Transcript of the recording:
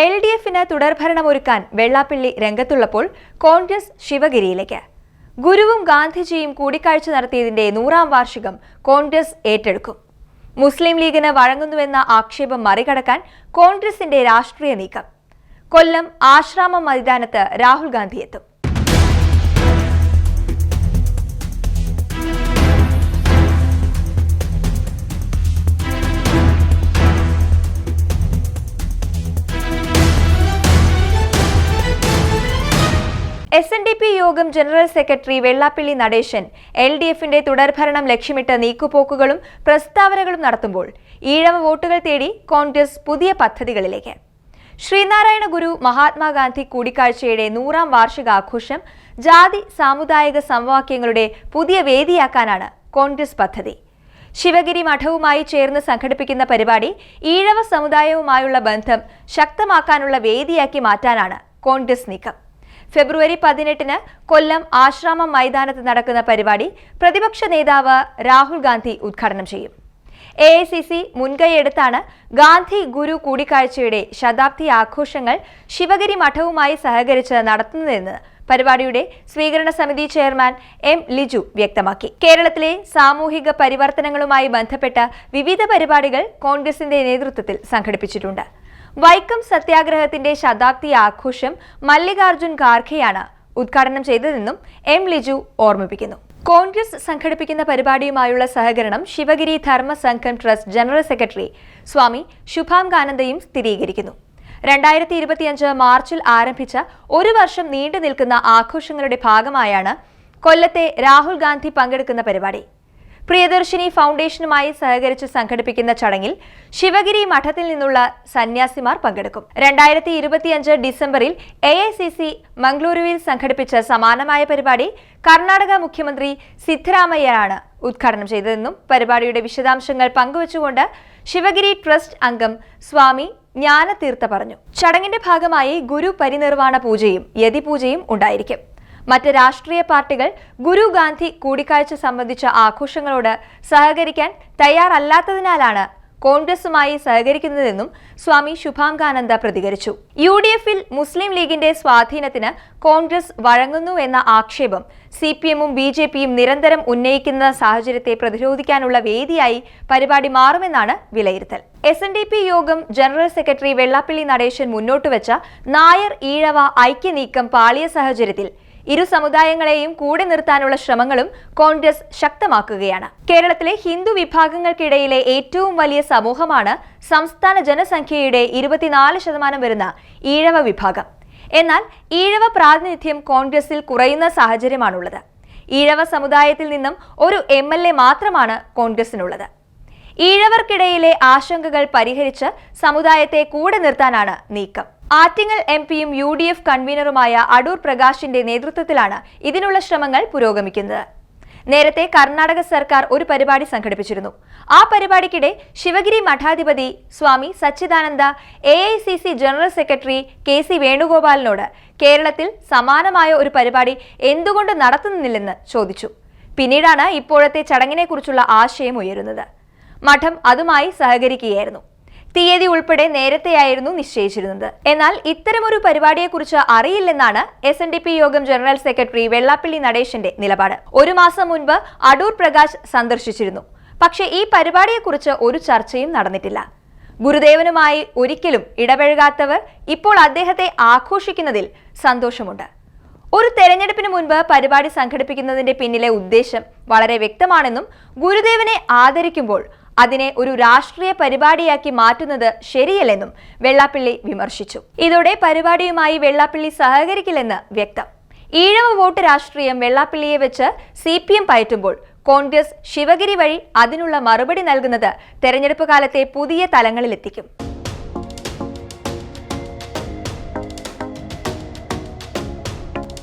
L D എഫിന് തുടർഭരണമൊരുക്കാൻ വെള്ളാപ്പള്ളി രംഗത്തുള്ളപ്പോൾ കോൺഗ്രസ് ശിവഗിരിയിലേക്ക്. ഗുരുവും ഗാന്ധിജിയും കൂടിക്കാഴ്ച നടത്തിയതിന്റെ നൂറാം വാർഷികം കോൺഗ്രസ് ഏറ്റെടുക്കും. മുസ്ലിം ലീഗിന് വഴങ്ങുന്നുവെന്ന ആക്ഷേപം മറികടക്കാൻ കോൺഗ്രസിന്റെ രാഷ്ട്രീയ നീക്കം. കൊല്ലം ആശ്രാമം മൈതാനത്ത് രാഹുൽ ഗാന്ധി എത്തും എസ് എൻ ഡി പി യോഗം general secretary Vellappally Natesan L D എഫിന്റെ തുടർഭരണം ലക്ഷ്യമിട്ട് നീക്കുപോക്കുകളും പ്രസ്താവനകളും നടത്തുമ്പോൾ ഈഴവ വോട്ടുകൾ തേടി കോൺഗ്രസ് പുതിയ പദ്ധതികളിലേക്ക്. ശ്രീനാരായണ ഗുരു മഹാത്മാഗാന്ധി കൂടിക്കാഴ്ചയുടെ നൂറാം വാർഷികാഘോഷം ജാതി സാമുദായിക സമവാക്യങ്ങളുടെ പുതിയ വേദിയാക്കാനാണ് കോൺഗ്രസ് പദ്ധതി. ശിവഗിരി മഠവുമായി ചേർന്ന് സംഘടിപ്പിക്കുന്ന പരിപാടി ഈഴവ സമുദായവുമായുള്ള ബന്ധം ശക്തമാക്കാനുള്ള വേദിയാക്കി മാറ്റാനാണ് കോൺഗ്രസ് നീക്കം. ഫെബ്രുവരി പതിനെട്ടിന് കൊല്ലം ആശ്രാമം മൈതാനത്ത് നടക്കുന്ന പരിപാടി പ്രതിപക്ഷ നേതാവ് രാഹുൽ ഗാന്ധി ഉദ്ഘാടനം ചെയ്യും. എ ഐ സി സി മുൻകൈയെടുത്താണ് ഗാന്ധി ഗുരു കൂടിക്കാഴ്ചയുടെ ശതാബ്ദി ആഘോഷങ്ങൾ ശിവഗിരി മഠവുമായി സഹകരിച്ച് നടത്തുന്നതെന്ന് പരിപാടിയുടെ സ്വീകരണ സമിതി ചെയർമാൻ എം ലിജു വ്യക്തമാക്കി. കേരളത്തിലെ സാമൂഹിക പരിവർത്തനങ്ങളുമായി ബന്ധപ്പെട്ട വിവിധ പരിപാടികൾ കോൺഗ്രസിന്റെ നേതൃത്വത്തിൽ സംഘടിപ്പിച്ചിട്ടുണ്ട്. വൈക്കം സത്യാഗ്രഹത്തിന്റെ ശതാബ്ദി ആഘോഷം മല്ലികാർജുൻ ഖാർഖെയാണ് ഉദ്ഘാടനം ചെയ്തതെന്നും എം ലിജു ഓർമ്മിപ്പിക്കുന്നു. കോൺഗ്രസ് സംഘടിപ്പിക്കുന്ന പരിപാടിയുമായുള്ള സഹകരണം Sivagiri Dharma Sangham trust general secretary Swami ശുഭാംഗാനന്ദയും സ്ഥിരീകരിക്കുന്നു. രണ്ടായിരത്തി ഇരുപത്തിയഞ്ച് മാർച്ചിൽ ആരംഭിച്ച ഒരു വർഷം നീണ്ടു നിൽക്കുന്ന ആഘോഷങ്ങളുടെ ഭാഗമായാണ് കൊല്ലത്തെ രാഹുൽ ഗാന്ധി പങ്കെടുക്കുന്ന പരിപാടി. പ്രിയദർശിനി ഫൗണ്ടേഷനുമായി സഹകരിച്ച് സംഘടിപ്പിക്കുന്ന ചടങ്ങിൽ ശിവഗിരി മഠത്തിൽ നിന്നുള്ള സന്യാസിമാർ പങ്കെടുക്കും. രണ്ടായിരത്തി ഇരുപത്തിയഞ്ച് ഡിസംബറിൽ എ ഐ സി സി മംഗളൂരുവിൽ സംഘടിപ്പിച്ച സമാനമായ പരിപാടി കർണാടക മുഖ്യമന്ത്രി സിദ്ധരാമയ്യയാണ് ഉദ്ഘാടനം ചെയ്തതെന്നും പരിപാടിയുടെ വിശദാംശങ്ങൾ പങ്കുവച്ചുകൊണ്ട് ശിവഗിരി ട്രസ്റ്റ് അംഗം സ്വാമി ജ്ഞാനതീർത്ഥ പറഞ്ഞു. ചടങ്ങിന്റെ ഭാഗമായി ഗുരു പരിനിർവാണ പൂജയും യതിപൂജയും ഉണ്ടായിരിക്കും. മറ്റ് രാഷ്ട്രീയ പാർട്ടികൾ ഗുരു ഗാന്ധി കൂടിക്കാഴ്ച സംബന്ധിച്ച ആഘോഷങ്ങളോട് സഹകരിക്കാൻ തയ്യാറല്ലാത്തതിനാലാണ് കോൺഗ്രസുമായി സഹകരിക്കുന്നതെന്നും സ്വാമി ശുഭാംഗാനന്ദ പ്രതികരിച്ചു. യു ഡി എഫിൽ മുസ്ലിം ലീഗിന്റെ സ്വാധീനത്തിന് കോൺഗ്രസ് വഴങ്ങുന്നു എന്ന ആക്ഷേപം സി പി എമ്മും ബി ജെ പിയും നിരന്തരം ഉന്നയിക്കുന്ന സാഹചര്യത്തെ പ്രതിരോധിക്കാനുള്ള വേദിയായി പരിപാടി മാറുമെന്നാണ് വിലയിരുത്തൽ. എസ് എൻ ഡി പി യോഗം ജനറൽ സെക്രട്ടറി വെള്ളാപ്പള്ളി നടേശൻ മുന്നോട്ടുവച്ച നായർ ഈഴവ ഐക്യനീക്കം പാളിയ സാഹചര്യത്തിൽ ഇരു സമുദായങ്ങളെയും കൂടെ നിർത്താനുള്ള ശ്രമങ്ങളും കോൺഗ്രസ് ശക്തമാക്കുകയാണ്. കേരളത്തിലെ ഹിന്ദു വിഭാഗങ്ങൾക്കിടയിലെ ഏറ്റവും വലിയ സമൂഹമാണ് സംസ്ഥാന ജനസംഖ്യയുടെ ഇരുപത്തിനാല് ശതമാനം വരുന്ന ഈഴവ വിഭാഗം. എന്നാൽ ഈഴവ പ്രാതിനിധ്യം കോൺഗ്രസിൽ കുറയുന്ന സാഹചര്യമാണുള്ളത്. ഈഴവ സമുദായത്തിൽ നിന്നും ഒരു എം എൽ എ മാത്രമാണ് കോൺഗ്രസിനുള്ളത്. ഈഴവർക്കിടയിലെ ആശങ്കകൾ പരിഹരിച്ച് സമുദായത്തെ കൂടെ നിർത്താനാണ് നീക്കം. ആറ്റിങ്ങൽ എം പിയും യു ഡി എഫ് കൺവീനറുമായ അടൂർ പ്രകാശിന്റെ നേതൃത്വത്തിലാണ് ഇതിനുള്ള ശ്രമങ്ങൾ പുരോഗമിക്കുന്നത്. നേരത്തെ കർണാടക സർക്കാർ ഒരു പരിപാടി സംഘടിപ്പിച്ചിരുന്നു. ആ പരിപാടിക്കിടെ Sivagiri മഠാധിപതി Swami Sachidananda A general secretary K C വേണുഗോപാലിനോട് കേരളത്തിൽ സമാനമായ ഒരു പരിപാടി എന്തുകൊണ്ട് നടത്തുന്നില്ലെന്ന് ചോദിച്ചു. പിന്നീടാണ് ഇപ്പോഴത്തെ ചടങ്ങിനെക്കുറിച്ചുള്ള ആശയം ഉയരുന്നത്. മഠം അതുമായി സഹകരിക്കുകയായിരുന്നു. തീയതി ഉൾപ്പെടെ നേരത്തെയായിരുന്നു നിശ്ചയിച്ചിരുന്നത്. എന്നാൽ ഇത്തരമൊരു പരിപാടിയെക്കുറിച്ച് അറിയില്ലെന്നാണ് എസ് എൻ ഡി പി യോഗം ജനറൽ സെക്രട്ടറി വെള്ളാപ്പള്ളി നടേശന്റെ നിലപാട്. ഒരു മാസം മുൻപ് അടൂർ പ്രകാശ് സന്ദർശിച്ചിരുന്നു. പക്ഷേ ഈ പരിപാടിയെക്കുറിച്ച് ഒരു ചർച്ചയും നടന്നിട്ടില്ല. ഗുരുദേവനുമായി ഒരിക്കലും ഇടപഴകാത്തവർ ഇപ്പോൾ അദ്ദേഹത്തെ ആഘോഷിക്കുന്നതിൽ സന്തോഷമുണ്ട്. ഒരു തെരഞ്ഞെടുപ്പിന് മുൻപ് പരിപാടി സംഘടിപ്പിക്കുന്നതിന്റെ പിന്നിലെ ഉദ്ദേശം വളരെ വ്യക്തമാണെന്നും ഗുരുദേവനെ ആദരിക്കുമ്പോൾ അതിനെ ഒരു രാഷ്ട്രീയ പരിപാടിയാക്കി മാറ്റുന്നത് ശരിയല്ലെന്നും വെള്ളാപ്പള്ളി വിമർശിച്ചു. ഇതോടെ പരിപാടിയുമായി വെള്ളാപ്പള്ളി സഹകരിക്കില്ലെന്ന് വ്യക്തം. ഈഴവ വോട്ട് രാഷ്ട്രീയം വെള്ളാപ്പള്ളിയെ വെച്ച് സി പി എം പയറ്റുമ്പോൾ കോൺഗ്രസ് ശിവഗിരി വഴി അതിനുള്ള മറുപടി നൽകുന്നത് തെരഞ്ഞെടുപ്പ് കാലത്തെ പുതിയ തലങ്ങളിലെത്തിക്കും.